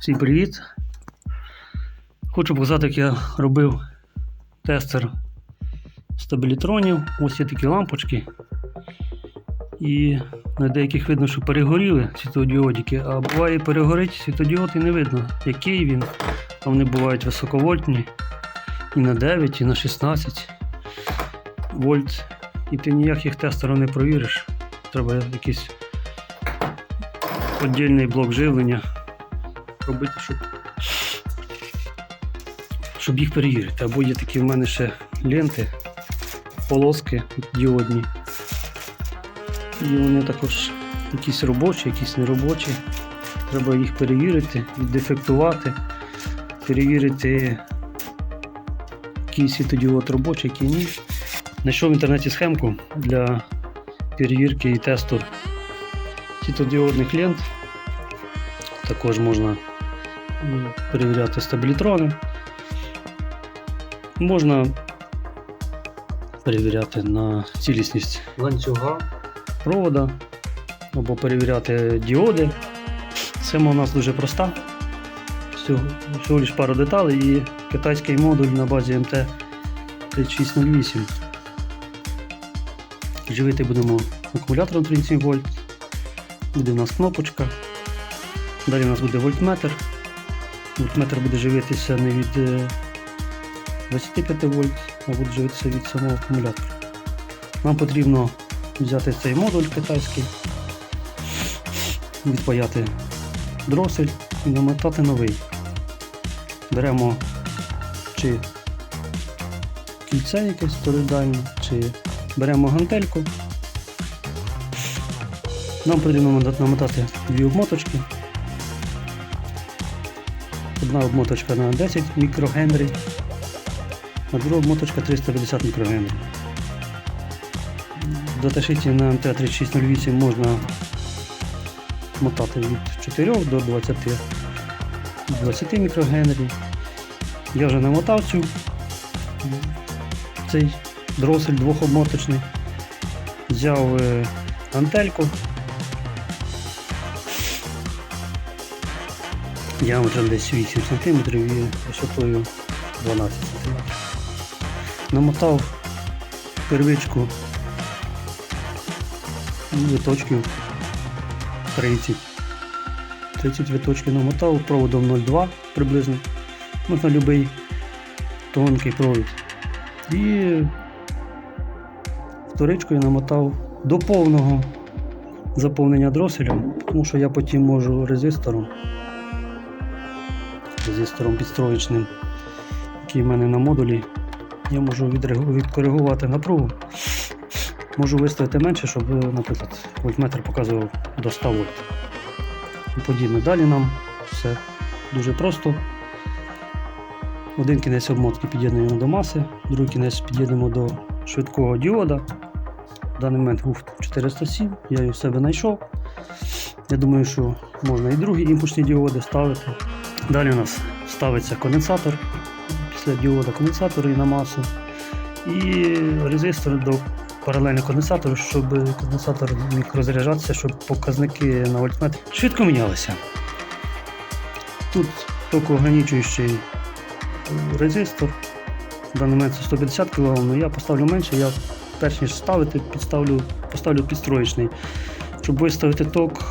Всім привіт! Хочу показати, як я робив тестер стабілітронів. Ось є такі лампочки. І на деяких видно, що перегоріли світодіодики, а буває перегорить світодіод і не видно, який він. А вони бувають високовольтні і на 9, і на 16 вольт. І ти ніяк їх тестером не провіриш. Треба якийсь віддільний блок живлення робити, щоб, щоб їх перевірити. Або є такі в мене ще ленти, полоски діодні. І вони також якісь робочі, якісь неробочі. Треба їх перевірити, віддефектувати, перевірити, який світодіод робочий, який ні. Знайшов в інтернеті схемку для перевірки і тесту світодіодних лент. Також можна перевіряти стабілітрони. Можна перевіряти на цілісність ланцюга, провода або перевіряти діоди. Схема у нас дуже проста. Всього, всього лиш пару деталей і китайський модуль на базі МТ3608. Живити будемо акумулятором 37 вольт. Буде у нас кнопочка. Далі у нас буде вольтметр. Вольтметр буде живитися не від е, 25 вольт, а буде живитися від самого акумулятора. Нам потрібно взяти цей модуль китайський, відпаяти дросель і намотати новий. Беремо чи кільце якесь торидальне, чи беремо гантельку. Нам потрібно намотати дві обмоточки. Одна обмоточка на 10 мікрогенрі, а друга обмоточка 350 мікрогенрі. Ташиті на МТ3608 можна мотати від 4 до 20, 20 мікрогенрі. Я вже намотав цю цей дросель двохобмоточний. Взяв е, Діаметром десь 8 см і висотою 12 см. Намотав первичку виточків 30. 30 виточків намотав проводом 0,2 приблизно. Можна будь-який тонкий провід. І вторичкою намотав до повного заповнення дроселем, тому що я потім можу резистором, резистором підстроєчним, який в мене на модулі, я можу відкоригувати напругу. Можу виставити менше, щоб, наприклад, вольтметр показував до 100 вольт. І подібне. Далі нам все дуже просто. Один кінець обмотки під'єднуємо до маси, другий кінець під'єднуємо до швидкого діода. В даний момент був 407, я його в себе знайшов. Я думаю, що можна і другі імпульсні діоди ставити. Далі у нас ставиться конденсатор, після діода конденсатор і на масу. І резистор до паралельно конденсатору, щоб конденсатор міг розряджатися, щоб показники на вольтметрі швидко мінялися. Тут токоограничуючий резистор. В даний момент це 150 кг, але я поставлю менше, я перш ніж ставити, підставлю, поставлю підстроєчний, щоб виставити ток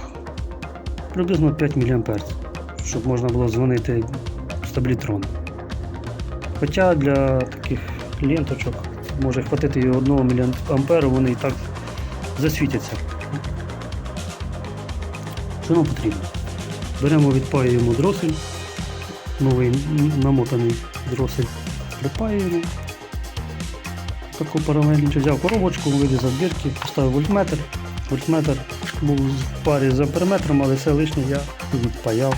приблизно 5 мА, щоб можна було дзвонити стабілітрон. Хоча для таких ленточок може хватити і 1 мА, вони і так засвітяться. Що нам потрібно? Беремо, відпаюємо дросель, новий намотаний дросель, припаюємо. Таку паралельно взяв коробочку, вирізав бірки, поставив вольтметр. Вольтметр був в парі з амперметром, але все лишнє я відпаяв.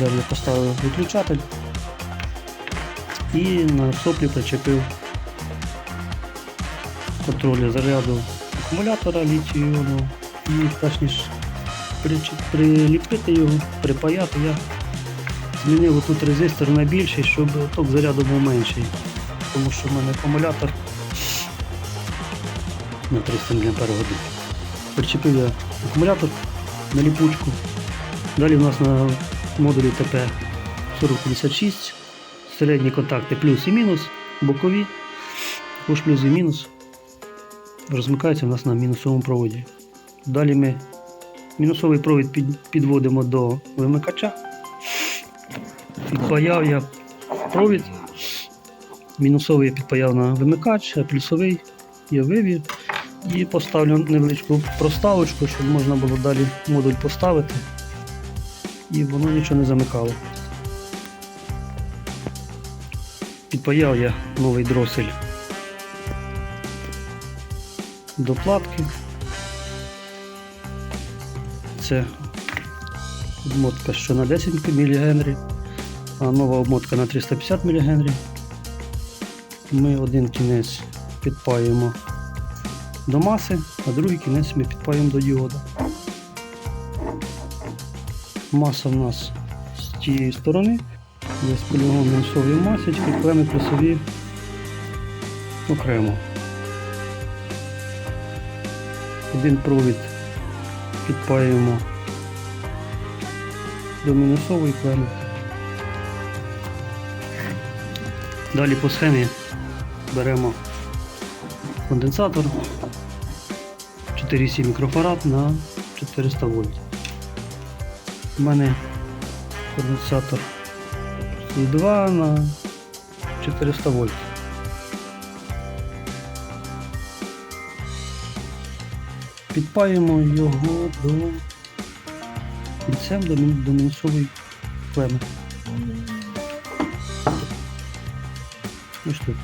Далі я поставив виключатель і на соплі причепив контроль заряду акумулятора літію і перш ніж приліпити його, припаяти, я змінив тут резистор на більший, щоб ток заряду був менший. Тому що в мене акумулятор на 300 мАч. Причепив я акумулятор на ліпучку. Далі у нас на модулі ТП 4056, середні контакти плюс і мінус, бокові, також плюс і мінус. Розмикаються у нас на мінусовому проводі. Далі ми мінусовий провід під, підводимо до вимикача. Підпаяв я провід. Мінусовий я підпаяв на вимикач, а плюсовий я вивів і поставлю невеличку проставочку, щоб можна було далі модуль поставити і воно нічого не замикало. Підпаяв я новий дросель до платки. Це обмотка, що на 10 мГ, а нова обмотка на 350 мГ. Ми один кінець підпаюємо до маси, а другий кінець ми підпаюємо до діода. Маса в нас з тієї сторони, є полігон мінусові масочки, клеми плюсові окремо. Один провід підпаюємо до мінусової клеми. Далі по схемі беремо конденсатор 4,7 мікрофарад на 400 вольт. У мене конденсатор і 2 на 400 вольт. Підпаємо його до кінцем до, мін- до мінусової клеми. Ось тут.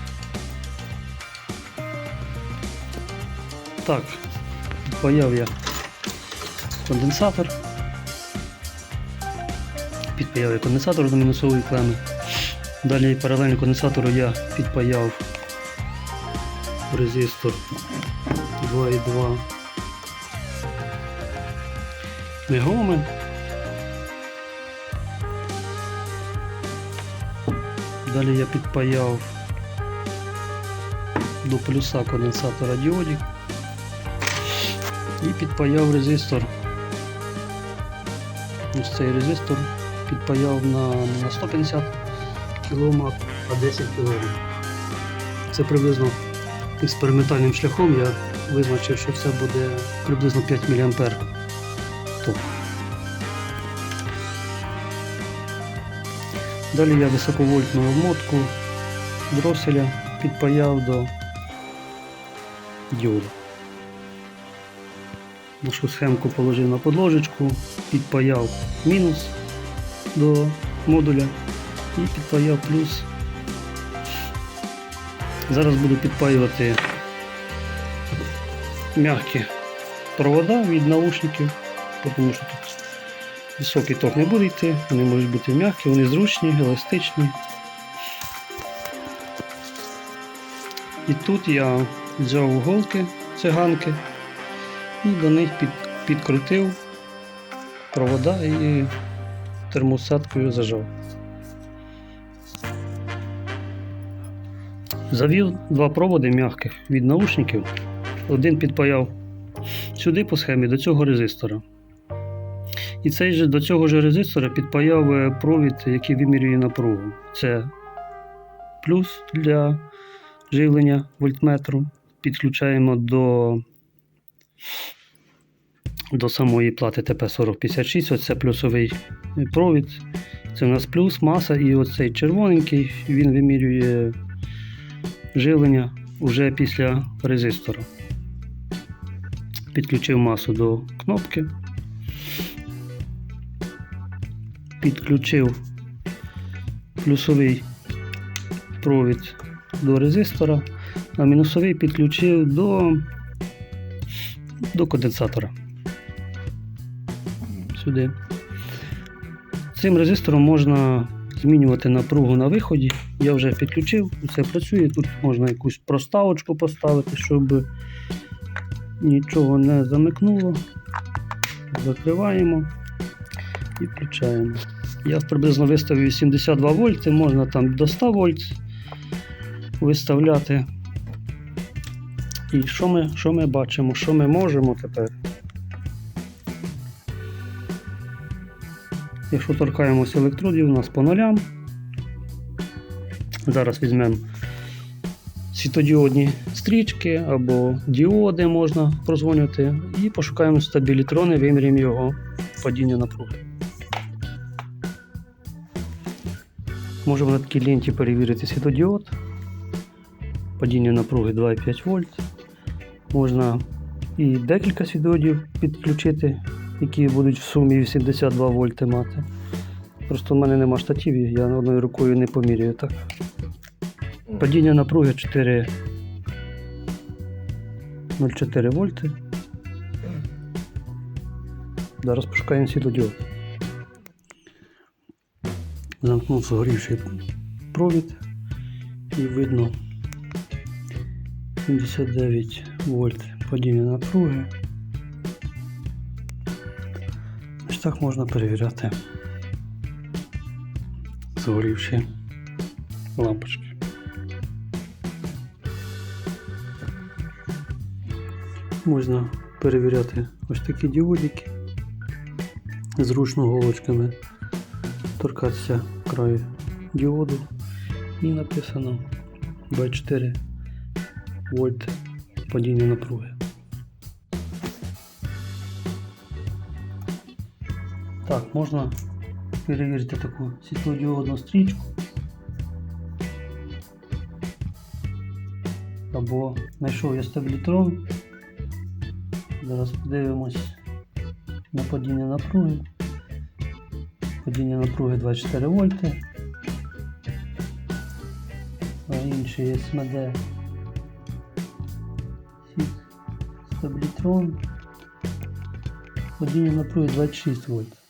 Так, підпаяв я конденсатор. Підпаяв я конденсатор до мінусової клеми. Далі паралельно конденсатору я підпаяв резистор 2,2 мегоми. Далі я підпаяв до плюса конденсатора діодик і підпаяв резистор. Ось цей резистор підпаяв на, на 150 кОм, а 10 кОм. Це приблизно експериментальним шляхом я визначив, що це буде приблизно 5 мА. ток. Далі я високовольтну обмотку дроселя підпаяв до діода. Нашу схемку положив на подложечку, підпаяв мінус до модуля і підпаяв плюс. Зараз буду підпаювати м'які провода від наушників, тому що тут високий ток не буде йти, вони можуть бути м'які, вони зручні, еластичні. І тут я взяв голки циганки і до них під, підкрутив провода і термосадкою зажав. Завів два проводи м'яких від наушників. Один підпаяв сюди по схемі до цього резистора. І цей же до цього ж резистора підпаяв е, провід, який вимірює напругу. Це плюс для живлення вольтметру. Підключаємо до, до самої плати ТП4056. Оце плюсовий провід. Це у нас плюс, маса, і оцей червоненький він вимірює живлення вже після резистора. Підключив масу до кнопки. Підключив плюсовий провід до резистора, а мінусовий підключив до, до конденсатора. Сюди. Цим резистором можна змінювати напругу на виході. Я вже підключив, це працює. Тут можна якусь проставочку поставити, щоб нічого не замикнуло. Закриваємо і включаємо. Я приблизно виставив 72 вольти, можна там до 100 вольт виставляти. І що ми, що ми бачимо, що ми можемо тепер? Якщо торкаємося електродів, у нас по нулям. Зараз візьмемо світодіодні стрічки або діоди можна прозвонювати і пошукаємо стабілітрони, виміряємо його падіння напруги. Можемо на такій ленті перевірити світодіод. Падіння напруги 2,5 вольт. Можна і декілька світодіодів підключити, які будуть в сумі 82 вольти мати. Просто в мене нема штативів, я одною рукою не поміряю так. Падіння напруги 4 0,4 вольти. Зараз пошукаємо світлодіод. Замкнув згорівший провід і видно 79 вольт падіння напруги. Ось так можна перевіряти згорівші лампочки. Можна перевіряти ось такі діодики. Зручно голочками торкатися краю діоду і написано 24 вольт падіння напруги. Так, можна перевірити таку світлодіодну стрічку. Або знайшов я стабілітрон. Зараз подивимось на падіння напруги. Падіння напруги 24 вольти. А інший СМД стабілітрон. Падіння напруги 26 вольт.